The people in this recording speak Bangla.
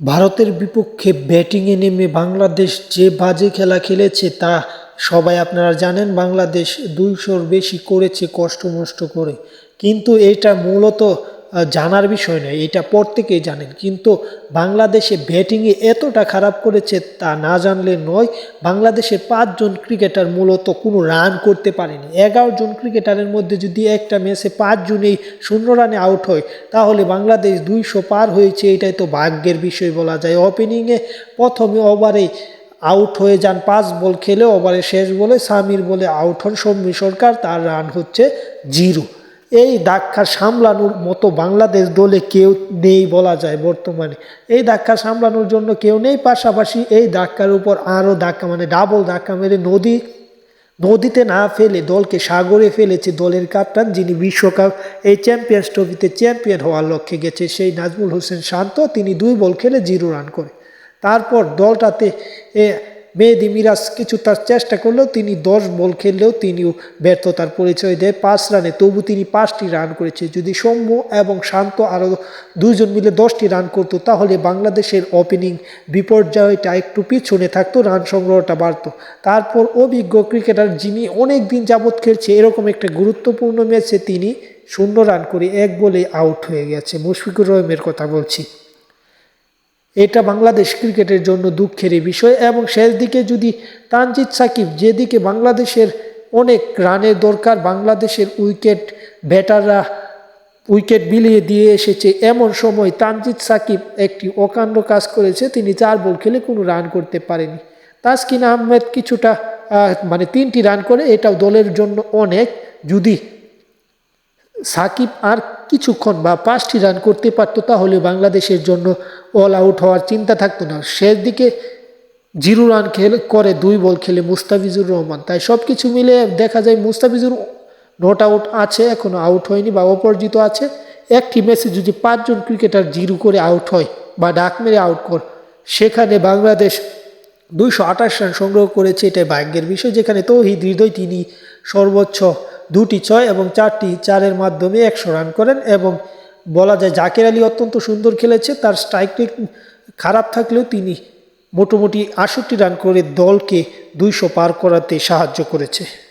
ভারতের বিপক্ষে ব্যাটিংয়ে নেমে বাংলাদেশ যে বাজে খেলা খেলেছে তা সবাই আপনারা জানেন, বাংলাদেশ দুইশোর বেশি করেছে কষ্ট মষ্ট করে। কিন্তু এটা মূলত জানার বিষয় নয়, এটা প্রত্যেকেই জানেন। কিন্তু বাংলাদেশে ব্যাটিংয়ে এতটা খারাপ করেছে তা না জানলে নয় বাংলাদেশের পাঁচজন ক্রিকেটার মূলত কোনো রান করতে পারেনি। এগারো জন ক্রিকেটারের মধ্যে যদি একটা ম্যাচে পাঁচজনেই শূন্য রানে আউট হয়, তাহলে বাংলাদেশ দুইশো পার হয়েছে, এটাই তো ভাগ্যের বিষয় বলা যায়। ওপেনিংয়ে প্রথমে ওভারে আউট হয়ে যান, পাঁচ বল খেলে ওভারে শেষ বলে সামির বলে আউট হন সৌম্য সরকার, তার রান হচ্ছে জিরো। এই ধাক্কা সামলানোর মতো বাংলাদেশ দলে কেউ নেই বলা যায় বর্তমানে। এই ধাক্কা সামলানোর জন্য কেউ নেই, পাশাপাশি এই ধাক্কার উপর আরও ধাক্কা মানে ডাবল ধাক্কা মেরে নদী, নদীতে না ফেলে দলকে সাগরে ফেলেছে দলের কাপ্তান যিনি বিশ্বকাপ এই চ্যাম্পিয়ন্স ট্রফিতে চ্যাম্পিয়ন হওয়ার লক্ষ্যে গেছে, সেই নাজমুল হোসেন শান্ত, তিনি দুই বল খেলে জিরো রান করে। তারপর দলটাতে মেহেদি মিরাজ কিছু তার চেষ্টা করলেও তিনি দশ বল খেললেও তিনিও ব্যর্থতার পরিচয় দেয়। পাঁচ রানে তবু তিনি পাঁচটি রান করেছে। যদি সৌম্য এবং শান্ত আরও দুজন মিলে দশটি রান করতো, তাহলে বাংলাদেশের ওপেনিং বিপর্যয়টা একটু পিছনে থাকতো, রান সংগ্রহটা বাড়তো। তারপর অভিজ্ঞ ক্রিকেটার যিনি অনেক দিন যাবৎ খেলছে, এরকম একটা গুরুত্বপূর্ণ ম্যাচে তিনি শূন্য রান করে এক বলে আউট হয়ে গেছে। মুশফিকুর রহিমের কথা বলছি। এটা বাংলাদেশ ক্রিকেটের জন্য দুঃখেরই বিষয় এবং শেষ দিকে যদি তানজিদ সাকিব যেদিকে বাংলাদেশের অনেক রানের দরকার, বাংলাদেশের উইকেট ব্যাটাররা উইকেট বিলিয়ে দিয়ে এসেছে, এমন সময় তানজিদ সাকিব একটি অকাণ্ড কাজ করেছে, তিনি চার বল খেলে কোনো রান করতে পারেনি। তাসকিন আহমেদ কিছুটা মানে তিনটি রান করে, এটাও দলের জন্য অনেক। যদি সাকিব আর কিছুক্ষণ বা পাঁচটি রান করতে পারতো, তাহলে বাংলাদেশের জন্য অল আউট হওয়ার চিন্তা থাকতো না। শেষ দিকে জিরো রান খেলে, করে দুই বল খেলে মুস্তাফিজুর রহমান। তাই সব কিছু মিলে দেখা যায় মুস্তাফিজুর নট আউট আছে এখনও আউট হয়নি বা অপরাজিত আছে। একটি ম্যাচে যদি পাঁচজন ক্রিকেটার জিরো করে আউট হয় বা ডাক মেরে আউট কর, সেখানে বাংলাদেশ দুইশো আঠাশ রান সংগ্রহ করেছে। এটাই ভাগ্যের বিষয়। যেখানে তৌহিদ হৃদয়, তিনি সর্বোচ্চ দুটি ছয় এবং চারটি চারের মাধ্যমে একশো রান করেন এবং বলা যায় জাকের আলী অত্যন্ত সুন্দর খেলেছে, তার স্ট্রাইক রেট খারাপ থাকলেও তিনি মোটামুটি আষট্টি রান করে দলকে দুইশো পার করাতে সাহায্য করেছে।